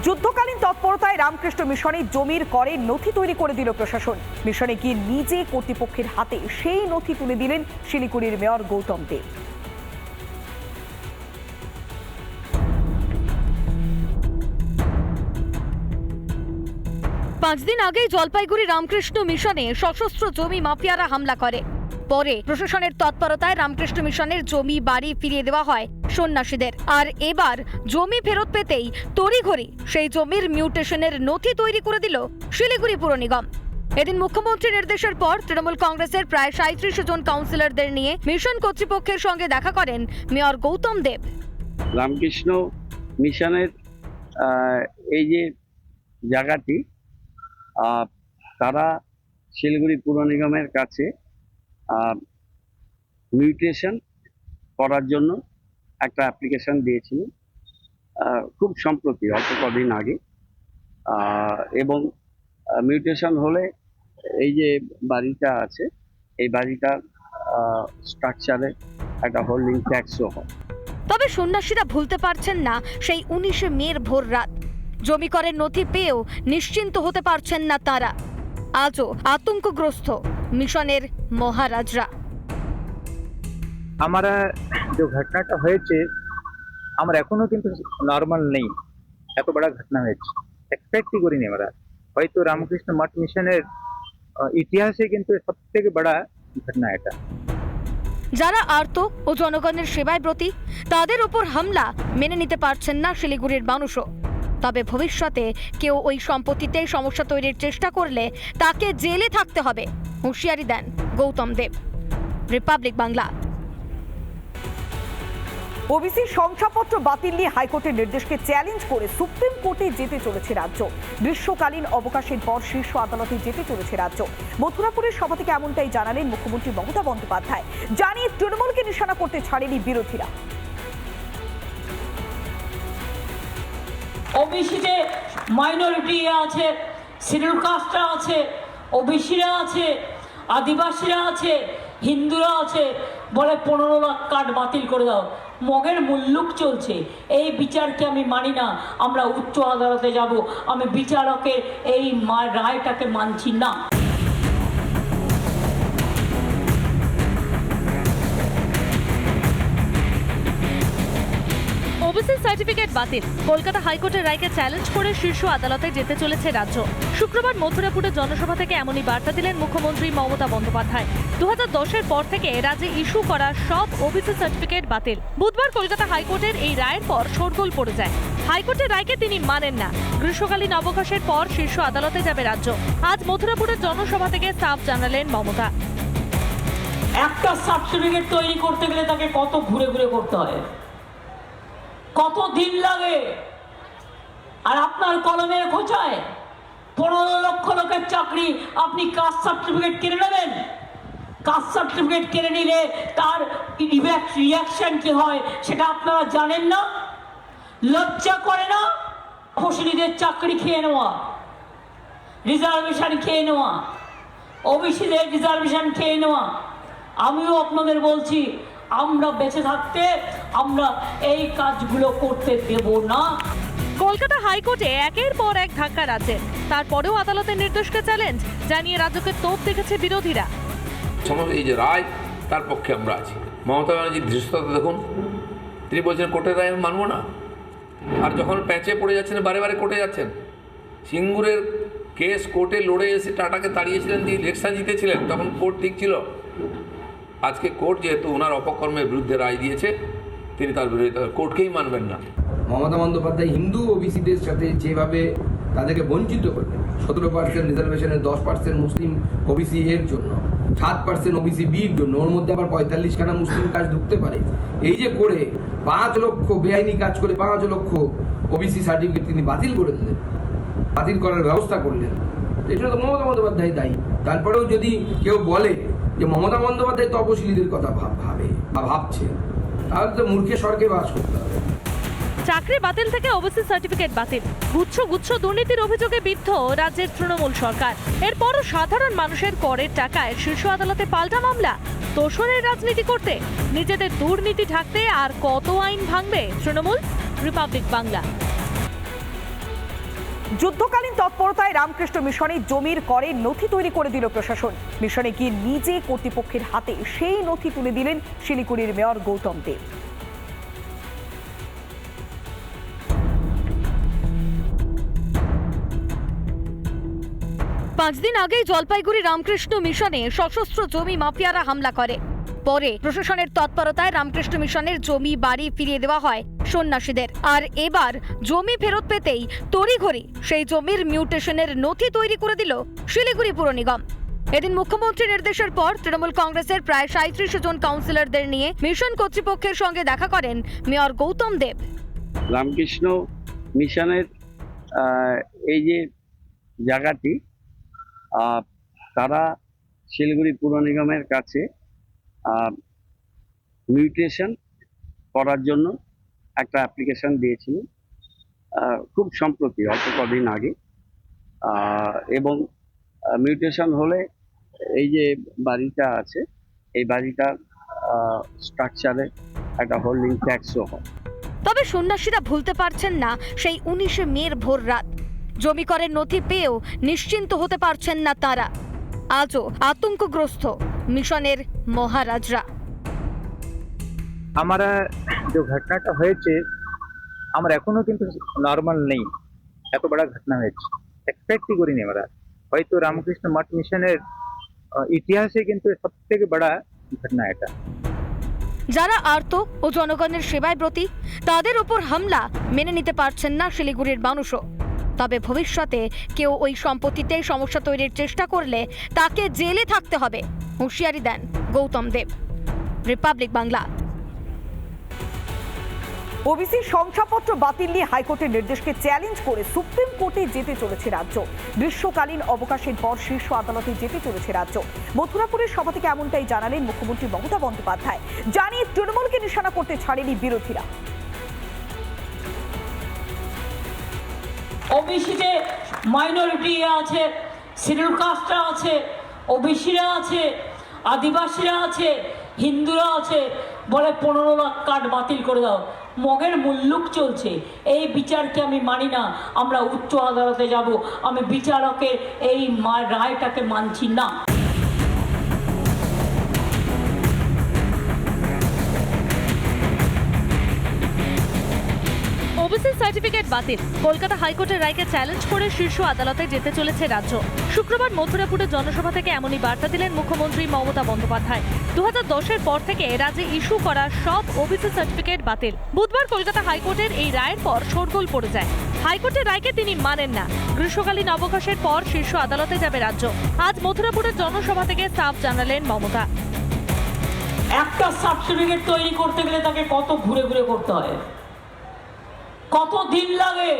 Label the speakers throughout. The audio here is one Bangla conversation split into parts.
Speaker 1: যুদ্ধকালীন তৎপরতায় রামকৃষ্ণ মিশনে জমির করে নথি তৈরি করে দিল প্রশাসন। মিশনে গিয়ে নিজে কর্তৃপক্ষের হাতে সেই নথি তুলে দিলেন শিলিগুড়ির মেয়র গৌতম দেব।
Speaker 2: পাঁচ দিন আগেই জলপাইগুড়ি রামকৃষ্ণ মিশনে সশস্ত্র জমি মাফিয়ারা হামলা করে। পরে প্রশাসনের তৎপরতায় রামকৃষ্ণ মিশনের জমি, বাড়ি ফিরিয়ে দেওয়া হয় সন্ন্যাসীদের। আর এবার জমি ফেরত পেতেই তড়িঘড়ি সেই জমির মিউটেশনের নথি তৈরি করে দিল শিলিগুড়ি পুর নিগম। এদিন মুখ্যমন্ত্রীর নির্দেশের পর তৃণমূল কংগ্রেসের প্রায় সাঁত্রিশ জন কাউন্সিলরদের নিয়ে মিশন কর্তৃপক্ষের সঙ্গে দেখা করেন মেয়র গৌতম দেব।
Speaker 3: রামকৃষ্ণ মিশনের এই যে জায়গাটি তারা শিলিগুড়ি পুর নিগমের কাছে মিউটেশন করার জন্য একটা অ্যাপ্লিকেশন দিয়েছিল খুব সম্প্রতি, অল্প কদিন আগে। এবং মিউটেশন হলে এই যে বাড়িটা আছে, এই বাড়িটার স্ট্রাকচারে একটা হোল্ডিং ট্যাক্সও হয়।
Speaker 2: তবে সন্ন্যাসীরা ভুলতে পারছেন না সেই উনিশে মের ভোর রাত। জমি করের নথি পেয়েও নিশ্চিন্ত হতে পারছেন না তারা। আজও আতঙ্কগ্রস্ত। মিশনের মহারাজরা।
Speaker 4: আমরা যে ঘটনাটা হয়েছে আমার এখনও কিন্তু নর্মাল নেই। এত বড় ঘটনা হয়েছে। এক্সপেক্টই করিনি আমরা। হয়তো রামকৃষ্ণ মঠ মিশনের ইতিহাসে কিন্তু সব থেকে বড় ঘটনা এটা।
Speaker 2: যারা আর্ত ও জনগণের সেবায় ব্রতি তাদের ওপর হামলা মেনে নিতে পারছেন না শিলিগুড়ির মানুষও। তবে ভবিষ্যতে কেউ ওই সম্পত্তিতে সমস্যা তৈরির চেষ্টা করলে তাকে জেলে থাকতে হবে। হুঁশিয়ারি দেন গৌতম দেব। রিপাবলিক বাংলা
Speaker 1: ওবিসি শংসাপত্র বাতিল নিয়ে হাইকোর্টের নির্দেশকে চ্যালেঞ্জ করে সুপ্রিম কোর্টে যেতে চলেছে রাজ্য। গ্রীষ্মকালীন অবকাশের পর শীর্ষ আদালতে যেতে চলেছে রাজ্য। মথুরাপুরের সভা থেকে এমনটাই জানালেন মুখ্যমন্ত্রী মমতা বন্দ্যোপাধ্যায়। জানিয়ে তৃণমূলকে নিশানা করতে ছাড়েনি বিরোধীরা।
Speaker 5: ওবিসিতে মাইনরিটি আছে শিডিউল কাস্টরা আছে ওবিসিরা আছে, আদিবাসীরা আছে, হিন্দুরা আছে, বলে পনেরো লাখ কার্ড বাতিল করে দাও। মগের মুল্লুক চলছে, এই বিচারকে আমি মানি না, আমরা উচ্চ আদালতে যাব, আমি বিচারকের এই রায়টাকে মানছি না।
Speaker 2: ওবিসি সার্টিফিকেট বাতিল। কলকাতা হাইকোর্টের রায়কে চ্যালেঞ্জ করে শীর্ষ আদালতে যেতে চলেছে রাজ্য। শুক্রবার মথুরাপুরে জনসভা থেকে এমনই বার্তা দিলেন মুখ্যমন্ত্রী মমতা বন্দ্যোপাধ্যায়। দু দশের পর থেকে রাজ্যে ইস্যু করা সব ওবিসি সার্টিফিকেট বাতিল। বুধবার কলকাতা হাইকোর্টের এই রায়ের পর শোরগোল পড়ে যায়। হাইকোর্টের রায়কে তিনি মানেন না। গ্রীষ্মকালীন অবকাশের পর শীর্ষ আদালতে যাবে রাজ্য। আজ মথুরাপুরের জনসভা থেকে সাফ জানালেন মমতা।
Speaker 5: একটা সার্টিফিকেট তৈরি করতে গেলে তাকে কত ঘুরে ঘুরে করতে হয়? কত দিন লাগে? আর আপনার কলমের খোঁচায় পনেরো লক্ষ লোকের চাকরি আপনি কাস্ট সার্টিফিকেট কিনে নেবেন? কাস্ট সার্টিফিকেট কিনে নিলে তার রিয়াকশন কি হয় সেটা আপনারা জানেন না? লজ্জা করে না? ফসলিদের চাকরি খেয়ে নেওয়া। রিজার্ভেশন খেয়ে নেওয়া। ওবিসিদের রিজার্ভেশন খেয়ে নেওয়া। আমিও আপনাদের বলছি, আমরা বেঁচে থাকতে আমরা এই কাজগুলো করতে দেব না।
Speaker 2: কলকাতা হাইকোর্টে একের পর এক ধাক্কা রাজ্যের তারপরেও আদালতের নির্দেশকে চ্যালেঞ্জ জানিয়ে রাজ্যকে তোপ দেখেছে বিরোধীরা।
Speaker 6: সমস্ত এই যে রায় তার পক্ষে আমরা আছি। মমতা ব্যানার্জির ধৃষ্টতা দেখুন। তিনি বলছেন কোর্টের রায় আমি মানবো না। আর যখন প্যাঁচে পড়ে যাচ্ছেন বারে বারে কোর্টে যাচ্ছেন সিঙ্গুরের কেস কোর্টে লড়ে এসে টাটাকে তাড়িয়েছিলেন দিয়ে ইলেকশন জিতেছিলেন তখন কোর্ট ঠিক ছিল। আজকে কোর্ট যেহেতু ওনার অপকর্মের বিরুদ্ধে রায় দিয়েছে তিনি তার কোর্টকেই মানবেন না।
Speaker 7: মমতা বন্দ্যোপাধ্যায় হিন্দু ওবিসিদের সাথে যেভাবে তাদেরকে বঞ্চিত করবে সতেরো পার্সেন্ট রিজার্ভেশনের দশ পার্সেন্ট মুসলিম ওবিসি এর জন্য, সাত পার্সেন্ট ওবিসি বির জন্য, ওর মধ্যে আবার পঁয়তাল্লিশ খানা মুসলিম কাজ ঢুকতে পারে। এই যে করে পাঁচ লক্ষ বেআইনি কাজ করে পাঁচ লক্ষ ওবিসি সার্টিফিকেট তিনি বাতিল করে দিলেন, বাতিল করার ব্যবস্থা করলেন, এটা তো মমতা বন্দ্যোপাধ্যায় দায়ী। তারপরেও যদি কেউ বলে যে মমতা বন্দ্যোপাধ্যায় তপশিলীদের কথা ভাবে বা ভাবছে তাহলে তো মূর্খে স্বর্গে বাস করতে হবে।
Speaker 2: চাকরি বাতিল থেকে ওবিসি সার্টিফিকেট বাতিল। গুচ্ছ গুচ্ছ দুর্নীতির অভিযোগে বিদ্ধ রাজ্যের তৃণমূল সরকার। এরপরও সাধারণ মানুষের করের টাকায় শীর্ষ আদালতে পাল্টা মামলা। তোষরের রাজনীতি করতে নিজেদের দুর্নীতি ঢাকতে আর কত আইন ভাঙবে তৃণমূল? রিপাবলিক বাংলা।
Speaker 1: যুদ্ধকালীন তৎপরতায় রামকৃষ্ণ মিশনে জমির করে নথি তৈরি করে দিল প্রশাসন। মিশনে গিয়ে নিজে কর্তৃপক্ষের হাতে সেই নথি তুলে দিলেন শিলিগুড়ির মেয়র গৌতম দেব।
Speaker 2: পাঁচ দিন আগেই জলপাইগুড়ি রামকৃষ্ণ মিশনে সশস্ত্র জমি মাফিয়ারা হামলা করে। পরে প্রশাসনের তৎপরতায় রামকৃষ্ণ মিশনের জমি, বাড়ি ফিরিয়ে দেওয়া হয় সন্ন্যাসীদের। আর এবার জমি ফেরত পেতেই তড়িঘড়ি সেই জমির মিউটেশনের নথি তৈরি করে দিল শিলিগুড়ি পুর নিগম। এদিন মুখ্যমন্ত্রী নির্দেশের পর তৃণমূল কংগ্রেসের প্রায় সাঁত্রিশ জন কাউন্সিলরদের নিয়ে মিশন কর্তৃপক্ষের সঙ্গে দেখা করেন মেয়র গৌতম দেব।
Speaker 3: রামকৃষ্ণ মিশনের এই যে জায়গাটি তারা শিলিগুড়ি পুর নিগমের কাছে মিউটেশন করার জন্য একটা অ্যাপ্লিকেশন দিয়েছিল। খুব সম্প্রতি, অল্প কদিন আগে। এবং মিউটেশন হলে এই যে বাড়িটা আছে, এই বাড়িটার স্ট্রাকচারে একটা হোল্ডিং ট্যাক্সও হয়।
Speaker 2: তবে সন্ন্যাসীরা ভুলতে পারছেন না সেই উনিশে মের ভোর রাত। জমি করের নথি পেয়েও নিশ্চিন্ত হতে পারছেন না তারা। আজও আতঙ্কগ্রস্ত। মিশনের মহারাজরা।
Speaker 4: আমরা যে ঘটনাটা হয়েছে আমার এখনও কিন্তু নর্মাল নেই। এত বড় ঘটনা হয়েছে। এক্সপেক্টই করিনি আমরা। হয়তো রামকৃষ্ণ মঠ মিশনের ইতিহাসে কিন্তু সব থেকে বড় ঘটনা এটা।
Speaker 2: যারা আর্ত ও জনগণের সেবায় প্রতি তাদের উপর হামলা মেনে নিতে পারছেন না শিলিগুড়ির মানুষও। তবে ভবিষ্যতে কেউ ওই সম্পত্তিতে সমস্যা তৈরির চেষ্টা করলে তাকে জেলে থাকতে হবে। হুঁশিয়ারি দেন গৌতম দেব। রিপাবলিক বাংলা।
Speaker 1: ওবিসি শংসাপত্র বাতিল নিয়ে হাইকোর্টের নির্দেশকে চ্যালেঞ্জ করে সুপ্রিম কোর্টে যেতে চলেছে রাজ্য। গ্রীষ্মকালীন অবকাশের পর শীর্ষ আদালতে যেতে চলেছে রাজ্য। মথুরাপুরের সভা থেকে এমনটাই জানালেন মুখ্যমন্ত্রী মমতা বন্দ্যোপাধ্যায়। জানিয়ে তৃণমূলকে নিশানা করতে ছাড়েনি বিরোধীরা।
Speaker 5: ওবিসিতে মাইনরিটি আছে শিডিউল কাস্টরা আছে ওবিসিরা আছে, আদিবাসীরা আছে, হিন্দুরা আছে, বলে পনেরো লাখ কার্ড বাতিল করে দাও। মগের মুল্লুক চলছে, এই বিচারকে আমি মানি না, আমরা উচ্চ আদালতে যাব, আমি বিচারকের এই রায়টাকে মানছি না।
Speaker 2: ওবিসি সার্টিফিকেট বাতিল। কলকাতা হাইকোর্টের রায়কে চ্যালেঞ্জ করে শীর্ষ আদালতে যেতে চলেছে রাজ্য। শুক্রবার মথুরাপুরে জনসভা থেকে এমনই বার্তা দিলেন মুখ্যমন্ত্রী মমতা বন্দ্যোপাধ্যায়। দু দশের পর থেকে রাজ্যে ইস্যু করা সব ওবিসি সার্টিফিকেট বাতিল। বুধবার কলকাতা হাইকোর্টের এই রায়ের পর শোরগোল পড়ে যায়। হাইকোর্টের রায়কে তিনি মানেন না। গ্রীষ্মকালীন অবকাশের পর শীর্ষ আদালতে যাবে রাজ্য। আজ মথুরাপুরের জনসভা থেকে সাফ জানালেন মমতা।
Speaker 5: একটা সার্টিফিকেট তৈরি করতে গেলে তাকে কত ঘুরে ঘুরে করতে হয়? কত দিন লাগে?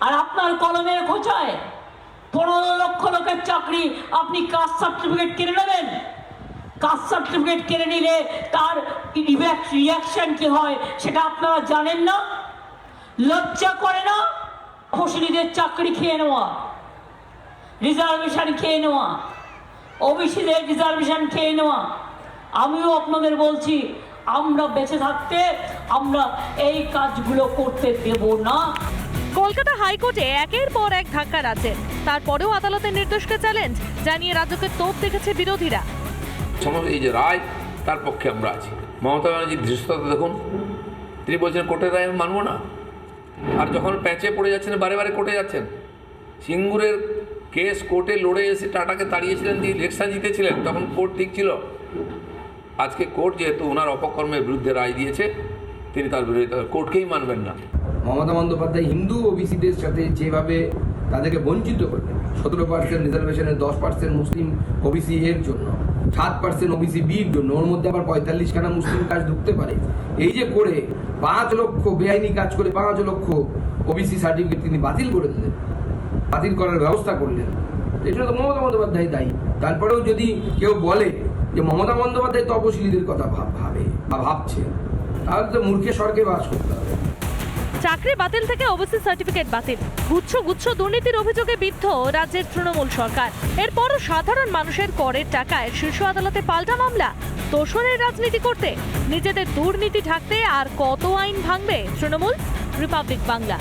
Speaker 5: আর আপনার কলমের খোঁচায় পনেরো লক্ষ লোকের চাকরি আপনি কাস্ট সার্টিফিকেট কিনে নেবেন। কাস্ট সার্টিফিকেট কিনে নিলে তার রিয়াকশন কি হয় সেটা আপনারা জানেন না? লজ্জা করে না? খুশিদের চাকরি খেয়ে নেওয়া। রিজার্ভেশন খেয়ে নেওয়া। ওবিসিদের রিজার্ভেশন খেয়ে নেওয়া। আমিও আপনাদের বলছি আমরা বেঁচে থাকতে আমরা এই কাজগুলো করতে দেব না।
Speaker 2: কলকাতা হাইকোর্টে একের পর এক ধাক্কা রাজ্যের তারপরেও আদালতের নির্দেশকে চ্যালেঞ্জ জানিয়ে রাজ্যকে তোপ দেখেছে বিরোধীরা।
Speaker 6: সমস্ত এই যে রায় তার পক্ষে আমরা আছি। মমতা ব্যানার্জির ধৃষ্টতা দেখুন। তিনি বলছেন কোর্টের রায় আমি মানবো না। আর যখন প্যাঁচে পড়ে যাচ্ছেন বারে বারে কোর্টে যাচ্ছেন সিঙ্গুরের কেস কোর্টে লড়ে এসে টাটাকে তাড়িয়েছিলেন তিনি ইলেকশন জিতেছিলেন তখন কোর্ট ঠিক ছিল। আজকে কোর্ট যেহেতু ওনার অপকর্মের বিরুদ্ধে রায় দিয়েছে, তিনি তার বিরোধিতা কোর্টকেই মানবেন না।
Speaker 7: মমতা বন্দ্যোপাধ্যায় হিন্দু ওবিসিদের সাথে যেভাবে তাদেরকে বঞ্চিত করলেন, সতেরো পার্সেন্ট রিজার্ভেশনের দশ পার্সেন্ট মুসলিম ওবিসি এর জন্য, সাত পার্সেন্ট ওবিসি বির জন্য, ওর মধ্যে আবার পঁয়তাল্লিশখানা মুসলিম কাজ ঢুকতে পারে। এই যে করে পাঁচ লক্ষ বেআইনি কাজ করে পাঁচ লক্ষ ওবিসি সার্টিফিকেট তিনি বাতিল করে দিলেন, বাতিল করার ব্যবস্থা করলেন। এটা তো মমতা বন্দ্যোপাধ্যায় দায়ী। তারপরেও যদি কেউ বলে যে মমতা বন্দ্যোপাধ্যায় তপশিলীদের কথা ভাব বা ভাবছে, তাহলে তো মূর্খের স্বর্গে বাস করতে হবে।
Speaker 2: চাকরি বাতিল থেকে ওবিসি সার্টিফিকেট বাতিল। গুচ্ছ গুচ্ছ দুর্নীতির অভিযোগে বিদ্ধ রাজ্যের তৃণমূল সরকার। এরপরও সাধারণ মানুষের করের টাকায় শীর্ষ আদালতে পাল্টা মামলা। তোষণের রাজনীতি করতে নিজেদের দুর্নীতি ঢাকতে আর কত আইন ভাঙবে তৃণমূল? রিপাবলিক বাংলা।